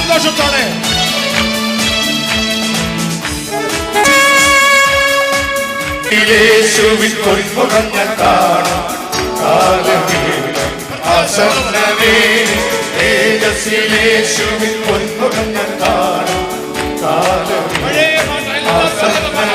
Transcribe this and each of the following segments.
സന്തോഷത്തോടെ യേശുവിൻ പൊന്മുഖം ഞാൻ കാണും കാലമേ ആസന്നമേ തേജസ്സിലേശുവിൻ പൊന്മുഖം ഞാൻ കാണും കാലമേ ആസന്നമേ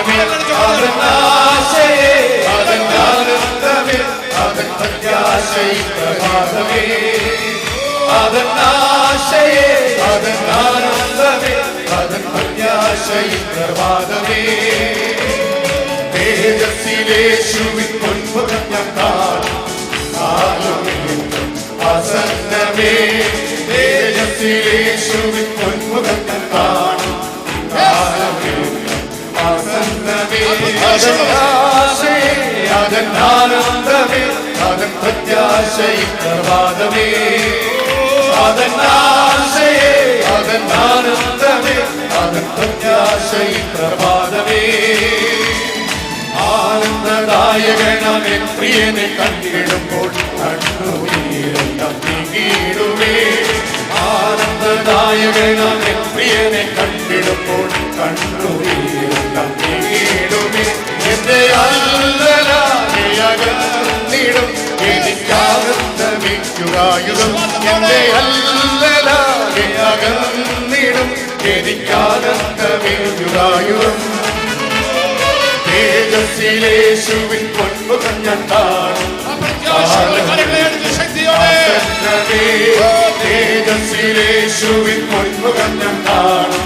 കാണും കാലമേറ്റം അസന്നമേ തേജസ്സിലേശുവിൻ പൊന്മുഖം ഞാൻ കാണും കാലമേറ്റം അസന്നമേ അതെന്നാശയേ അതെന്നാനന്ദമേ അതൻ പ്രത്യാശയും കണ്ണുനീരെല്ലാം നീങ്ങിയിടുമേ എന്റെ അല്ലലാകെയകന്നിടും എനിക്കാനന്ദമിക്കുവായുധം എന്റെ അല്ലലാകെയകന്നിടും എനിക്കാനന്ദമിക്കുവായുധം തേജസ്സിലേശുവിൻ പൊന്മുഖം ഞാൻ കാണും. തേജസ്സിലേശുവിൻ പൊന്മുഖം ഞാൻ കാണും.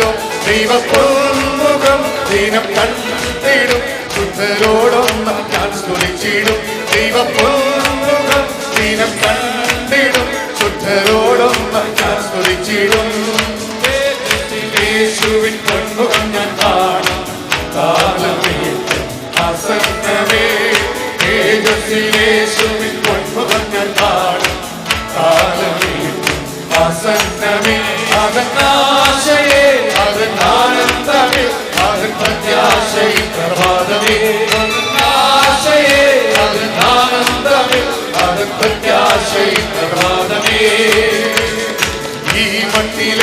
ദൈവപ്പൊന്മുഖം ദീനം കണ്ടിടും. ശുദ്ധരോടൊന്നും ഞാൻ സ്തുതിച്ചിടും. ദൈവപ്പൊന്മുഖം ദീനം കണ്ടിടും. ശുദ്ധരോടൊന്നും ഞാൻ സ്തുതിച്ചിടും. യേശുവിൻ പൊന്മുഖം ഞാൻ കാണും. കാലമേ അസന്നമേ യേശുവിൻ പൊന്മുഖം ഞാൻ കാണും. കാലമേ അസന്നമേ അതെന്നാശയേ അതെന്നാനന്ദമേ അതൻ പ്രത്യാശയും പ്രഭാതമേ അതെന്നാശയേ അതെന്നാനന്ദമേ അതൻ പ്രത്യാശയും പ്രഭാതമേ ഈ ഈ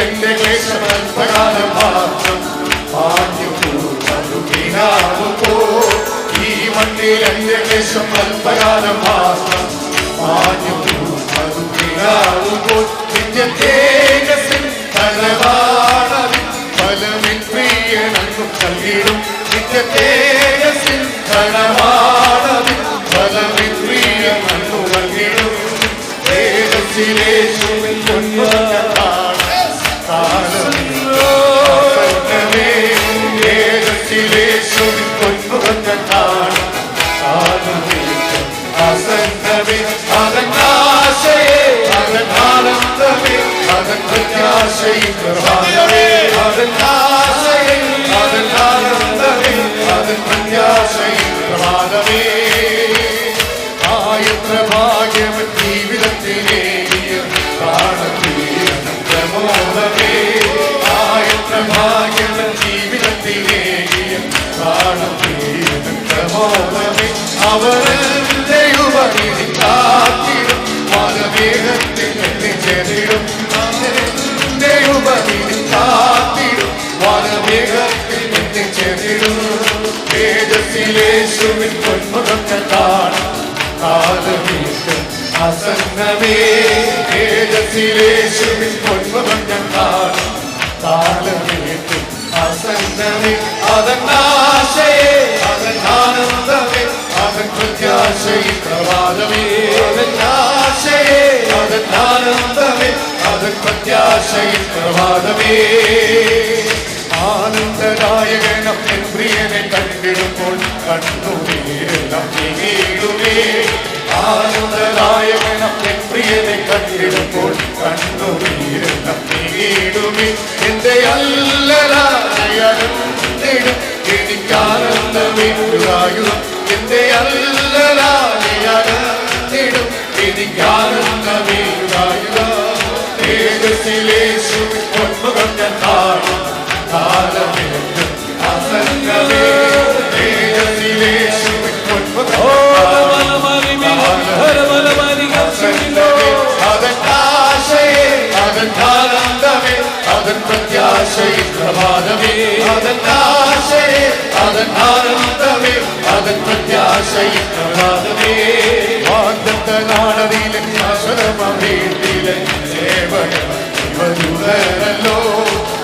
defesa. പ്രമോദമേ അവരുടെ ഉപരിതി കാത്തിടും. മലവേഗത്തിൽ എത്തിച്ചേരിടും അവരുടെ ഉപരിതി കാത്തിടും. മലവേഗത്തിൽ എത്തിച്ചേരിടും തേജസ്സിലേശുവിൻ പൊന്മുഖം ഞാൻ കാണും. കാലമീശം അസന്നമേ. തേജസ്സിലേശുവിൻ പ്രഭാതമേ ആനന്ദദായകനം എൻ പ്രിയനെ കണ്ടിടുമ്പോൾ കണ്ണുനീരെല്ലാം നീങ്ങിയിടുമേ. ആനന്ദദായകനം എൻ പ്രിയനെ കണ്ടിടുമ്പോൾ കണ്ണുനീരെല്ലാം നീടുമേ എന്റെ അല്ലലായടുത്തിടും എനിക്കാനന്ദമേറ്റുകായുധം എന്റെ എനിക്ക് എനിക്കാനന്ദമേറ്റുകായുധം അതൻ പ്രത്യാശയെ പ്രഭാതമേ അതൻ ആശയെ അതൻ ആനന്ദമേ അതൻ പ്രത്യാശയെ പ്രഭാതമേ വാഗ്ദത്ത നാടതിയിലെ ഇവരുടരല്ലോ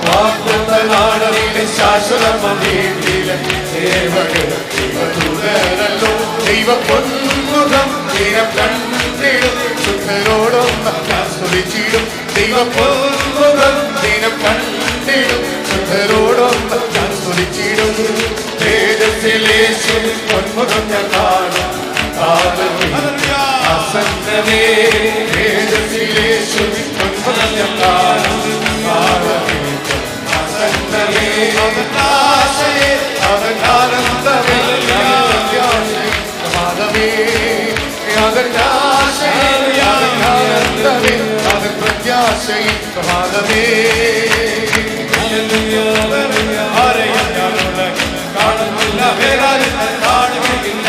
വാഗ്ദത്ത നാടതിയിലെ ശാശ്വതമീട്ടിലെ സേവകൻ ഇവരുടരല്ലോ ദൈവ പൊന്മുഖം ദിനം കണ്ടിടും ശുദ്ധരോടൊന്ന് സ്തുതിച്ചിടും ദൈവ പൊന്മുഖം ദിനം കണ്ടിടും ശുദ്ധരോടൊന്ന് ഞാൻ സ്തുതിച്ചിടും തേജസ്സിലേശു പൊന്മുഖം ഞാൻ കാണും കാലമേ അസന്നമേ തേജസ്സിലേശു പൊന്മുഖം ഞാൻ കാണും കാലമേ അസന്നമേ അവൻ ആശയെ അവൻ ആശയെ പ്രഭാതമേ ആരെയും ഞാനുള്ളത് കാണുന്നില്ല വേറാരും ഞാൻ കാണുകയില്ല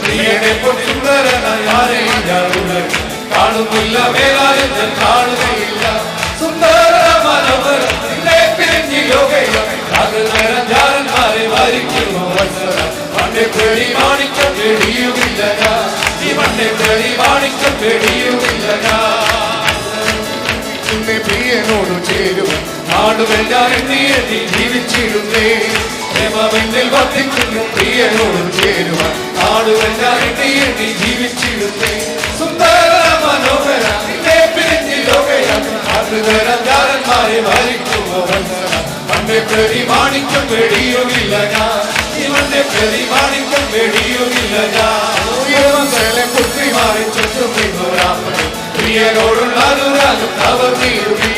പ്രിയനെ സുന്ദരനായി ആരെയും ഞാനുള്ളത് കാണുന്നില്ല വേറാരും ഞാൻ കാണുകയില്ല സുന്ദര മനോഹര നിന്നെ പിരിഞ്ഞ് യോഗയം രാജാരന്മാരെ വരിക്കുന്നു വത്സരം മണ്ണെ പേടി മാണിക്കം പേടിയുമില്ല ഞാൻ ഈ മണ്ണെ പേടി മാണിക്കം പേടിയുമില്ല നാടുമെല്ലാം നീ എണ്ണി ജീവിച്ചിടുന്നേ. പ്രേമമെന്നിൽ വർദ്ധിക്കുന്നു പ്രിയനോട് ചേരുവാൻ. നാടുമെല്ലാം നീ എണ്ണി ജീവിച്ചിടുന്നേ. സുന്ദര മനോഹര നിന്നെ പിരിഞ്ഞ് ലോകയം ആകൃതരന്മാരെ ഭരിക്കുമോ വത്സരം മണ്ണെ പ്രതി മാണിക്കം പേടിയുമില്ല ഞാൻ. ഇവന്റെ മണ്ണെ വെടിയുമില്ല ഞാൻ. ചെറിയ പുത്രിമാരെ ചുറ്റും പ്രിയനോടുള്ള അനുരാഗം അവർ നീരുകി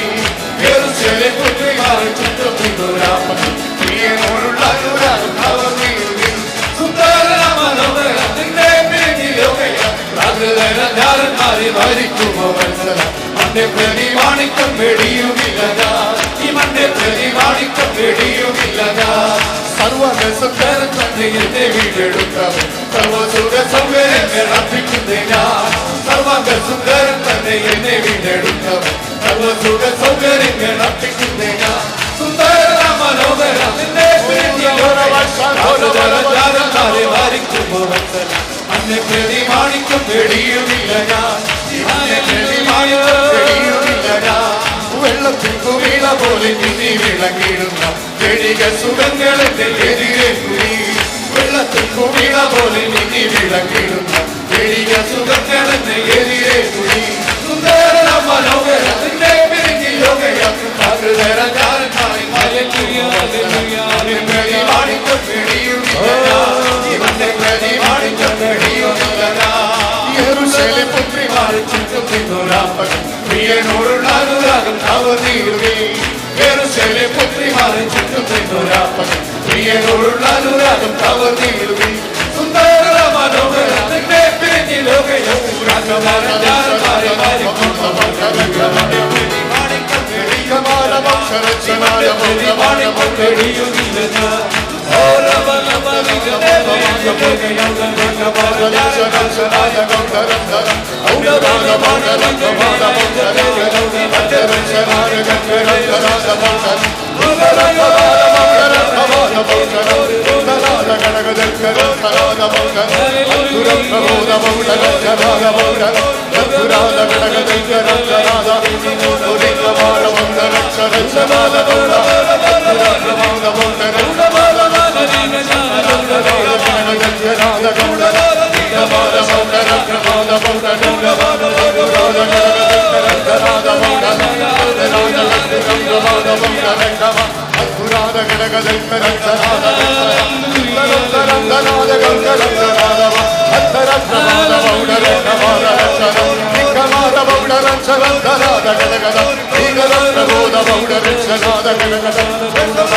സുന്ദര മനോഹര നിന്നെ പിരിഞ്ഞി ലോകയം പ്രാകൃതരന്മാരെ ഭരിക്കുമോ വത്സരം മണ്ണെ പ്രതി മാണിക്കം പേടിയുമില്ല ഞാൻ ഈ മണ്ണെ പ്രതി മാണിക്കം പേടിയുമില്ല ഞാൻ സർവസുന്ദരൻ തന്നെ എന്നെ വീടെടുത്തവൻ സർവസുഖ വെള്ളത്തിൽ കുവീണ പോലെ നിന്നി വിളങ്ങിടുന്ന ചെടിക സുഖങ്ങളെന്റെ 내게 노를 나누라금 다은 이름이 예루살렘 꽃들이 많은 축전 된노라. 우리의 노를 나누라금 다은 이름이 손다라 마노를 하는 내 빼니 너게 영구라. 가마라 나를 말해 말해. Oh, ரட்ச ரட்ச ரட்ச ரட்ச da da da da da